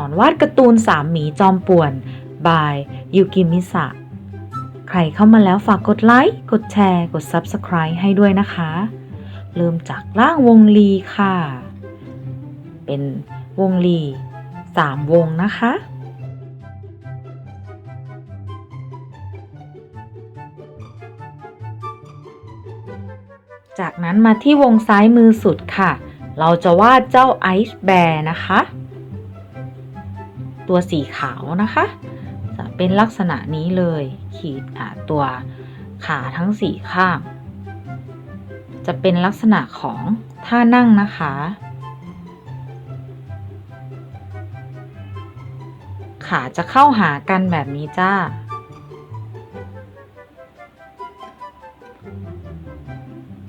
อนวาดการ์ตูนสามหมีจอมป่วน บายยูกิมิสะ ใครเข้ามาแล้วฝากกดไลค์ กดแชร์ กด Subscribe ให้ด้วยนะคะ เริ่มจากร่างวงลีค่ะ เป็นวงลีสามวงนะคะจากนั้นมาที่วงซ้ายมือสุดค่ะ เราจะวาดเจ้าไอซ์แบร์นะคะ ตัวสีขาวนะคะ จะเป็นลักษณะนี้เลย ขีดตัวขาทั้งสี่ข้าง จะเป็นลักษณะของท่านั่งนะคะ ขาจะเข้าหากันแบบนี้จ้า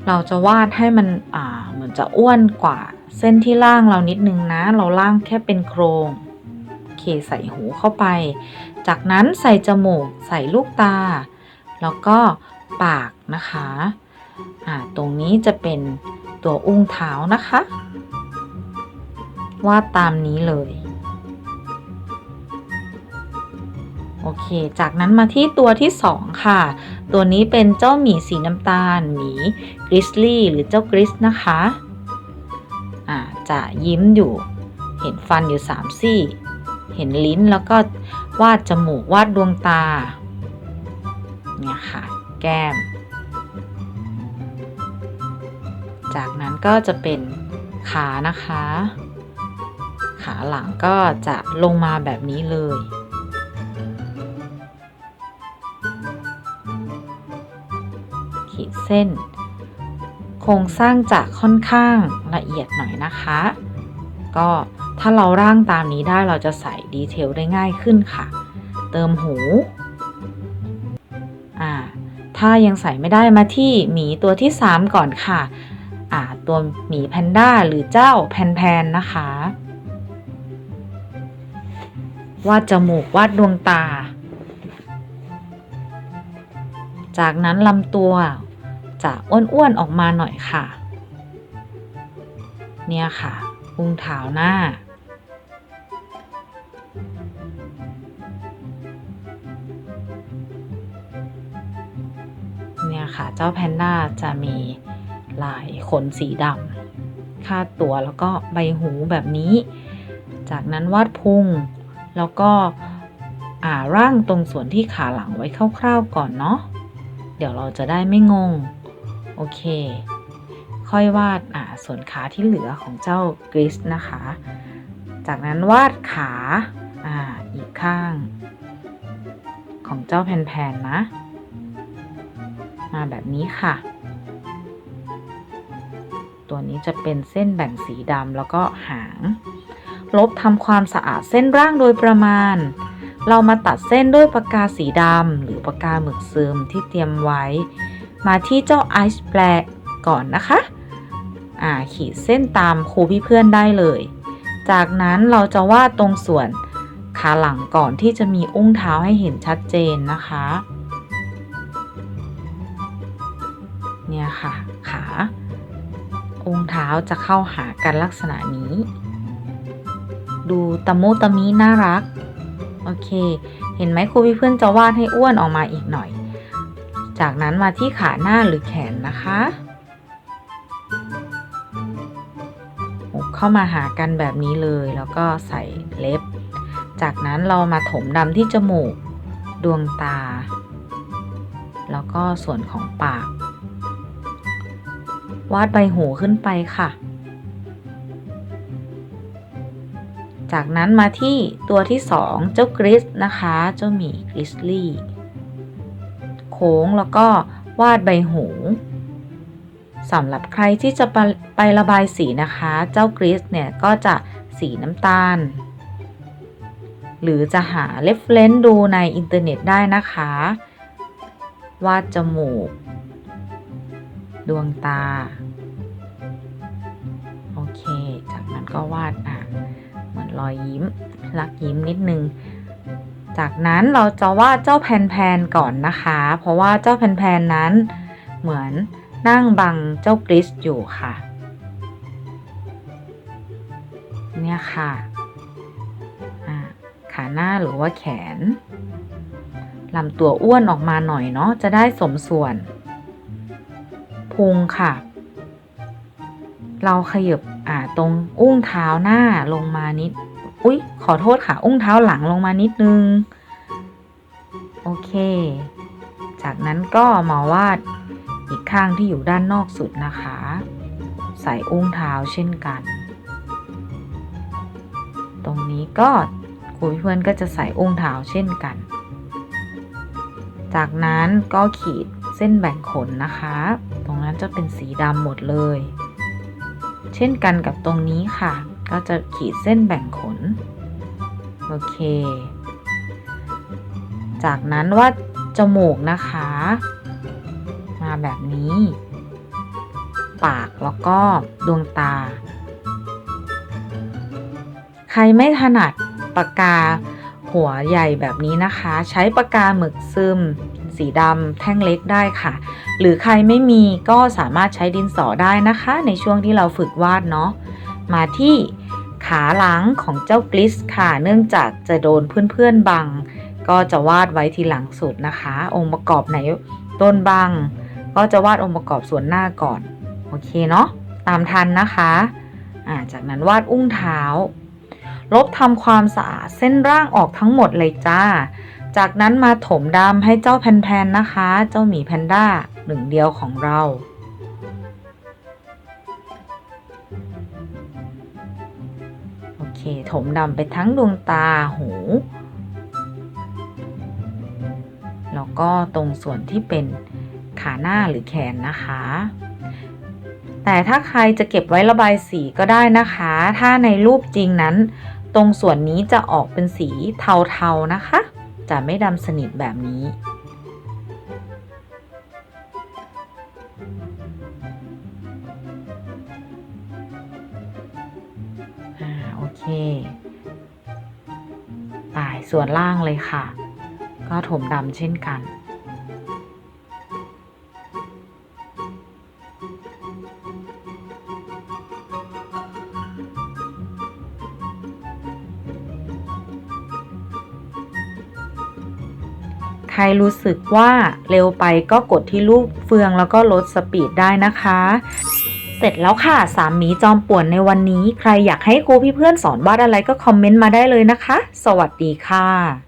เราจะวาดให้มันอ่าเหมือนจะอ้วนกว่าเส้นที่ล่างเรานิดนึงนะ เราล่างแค่เป็นโครง ใส่หูเข้าไป จากนั้นใส่จมูก ใส่ลูกตา แล้วก็ปากนะคะอ่าตรงนี้จะเป็นตัวอุ้งเท้านะคะ วาดตามนี้เลย โอเค จากนั้นมาที่ตัวที่สองค่ะ ตัวนี้เป็นเจ้าหมีสีน้ำตาล หมีกริซลี่หรือเจ้ากริสนะคะอ่าจะยิ้มอยู่ เห็นฟันอยู่สามซี่ เห็นลิ้นแล้วก็วาดจมูกวาดดวงตา เนี่ยค่ะ แก้ม จากนั้นก็จะเป็นขานะคะ ขาหลังก็จะลงมาแบบนี้เลยขีดเส้น โครงสร้างจะค่อนข้างละเอียดหน่อยนะคะ ก็ถ้าเราร่างตามนี้ได้เราจะใส่ดีเทลได้ง่ายขึ้นค่ะ เติมหูอ่าถ้ายังใส่ไม่ได้มาที่หมีตัวที่ 3 ก่อนค่ะอ่าตัวหมีแพนด้าหรือเจ้าแพนแพนนะคะ วาดจมูกวาดดวงตา จากนั้นลำตัวจะอ้วนๆออกมาหน่อยค่ะ เนี่ยค่ะ พุงเท้าหน้า เนี่ยค่ะ เจ้าแพนด้าจะมีลายขนสีดำคาดตัวแล้วก็ใบหูแบบนี้ จากนั้นวาดพุง แล้วก็อาร่างตรงส่วนที่ขาหลังไว้คร่าวๆก่อนเนาะ เดี๋ยวเราจะได้ไม่งง โอเค ค่อยวาดอ่าส่วนขาที่เหลือของเจ้ากริสนะคะ จากนั้นวาดขาอ่าอีกข้าง ของเจ้าแผ่นๆนะมาแบบนี้ค่ะ ตัวนี้จะเป็นเส้นแบ่งสีดำแล้วก็หาง ลบทำความสะอาดเส้นร่างโดยประมาณ เรามาตัดเส้นด้วยปากกาสีดำหรือปากกาหมึกซึมที่เตรียมไว้ มาที่เจ้าไอซ์แปลก่อนนะคะ อ่าขีดเส้นตามครูพี่เพื่อนได้เลย จากนั้นเราจะวาดตรงส่วนขาหลังก่อนที่จะมีอุ้งเท้าให้เห็นชัดเจนนะคะ เนี่ยค่ะ ขาอุ้งเท้าจะเข้าหากันลักษณะนี้ ดูตะมุตะมิน่ารัก โอเค เห็นไหมครูพี่เพื่อนจะวาดให้อ้วนออกมาอีกหน่อย จากนั้นมาที่ขาหน้าหรือแขนนะคะ เข้ามาหากันแบบนี้เลย แล้วก็ใส่เล็บ จากนั้นเรามาถมดำที่จมูก ดวงตา แล้วก็ส่วนของปาก วาดใบหูขึ้นไปค่ะ จากนั้นมาที่ตัวที่สองเจ้ากริสนะคะ เจ้าหมีกริสลี่ โค้งแล้วก็วาดใบหู สำหรับใครที่จะไประระบายสีนะคะ เจ้ากริสเนี่ยก็จะสีน้ำตาล หรือจะหาเรฟเลนซ์ดูในอินเทอร์เน็ตได้นะคะ วาดจมูก ดวงตา โอเค จากนั้นก็วาดอะเหมือนรอยยิ้มลักยิ้มนิดนึงจากนั้นเราจะวาดเจ้าแพนๆก่อนนะคะ เพราะว่าเจ้าแพนๆนั้นเหมือน นั่งบังเจ้ากริสอยู่ค่ะ เนี่ยค่ะขาหน้าหรือว่าแขนลำตัวอ้วนออกมาหน่อยเนาะจะได้สมส่วน พุงค่ะ เราขยับอ่าตรงอุ้งเท้าหน้าลงมานิด อุ๊ย ขอโทษค่ะ อุ้งเท้าหลังลงมานิดนึง โอเค จากนั้นก็มาวาด ข้างที่อยู่ด้านนอกสุดนะคะ ใส่อุ้งเท้าเช่นกัน ตรงนี้ก็ครูเพื่อนก็จะใส่อุ้งเท้าเช่นกัน จากนั้นก็ขีดเส้นแบ่งขนนะคะ ตรงนั้นจะเป็นสีดำหมดเลย เช่นกันกับตรงนี้ค่ะ ก็จะขีดเส้นแบ่งขน โอเค จากนั้นวาดจมูกนะคะ มาแบบนี้ ปากแล้วก็ดวงตา ใครไม่ถนัดปากกาหัวใหญ่แบบนี้นะคะ ใช้ปากกาหมึกซึม สีดำแท่งเล็กได้ค่ะ หรือใครไม่มีก็สามารถใช้ดินสอได้นะคะ ในช่วงที่เราฝึกวาดเนาะมาที่ขาหลังของเจ้ากลิสค่ะ เนื่องจากจะโดนเพื่อนๆบัง ก็จะวาดไว้ทีหลังสุดนะคะ องค์ประกอบไหนโดนบัง ก็จะวาดองค์ประกอบส่วนหน้าก่อน โอเคเนาะตามทันนะคะอ่าจากนั้นวาดอุ้งเท้า ลบทำความสะอาดเส้นร่างออกทั้งหมดเลยจ้า จากนั้นมาถมดำให้เจ้าแพนๆนะคะ เจ้าหมีแพนด้าหนึ่งเดียวของเราโอเคถมดำไปทั้งดวงตาหูแล้วก็ตรงส่วนที่เป็น ขาหน้าหรือแขนนะคะ แต่ถ้าใครจะเก็บไว้ระบายสีก็ได้นะคะ ถ้าในรูปจริงนั้น ตรงส่วนนี้จะออกเป็นสีเทาๆนะคะ จะไม่ดำสนิทแบบนี้โอเคปลายส่วนล่างเลยค่ะ ก็ถมดำเช่นกัน ใครรู้สึกว่าเร็วไปก็กดที่ลูกเฟืองแล้วก็ลดสปีดได้นะคะ เสร็จแล้วค่ะสามหมีจอมป่วนในวันนี้ ใครอยากให้ครูพี่เพื่อนสอนวาดอะไรก็คอมเมนต์มาได้เลยนะคะ สวัสดีค่ะ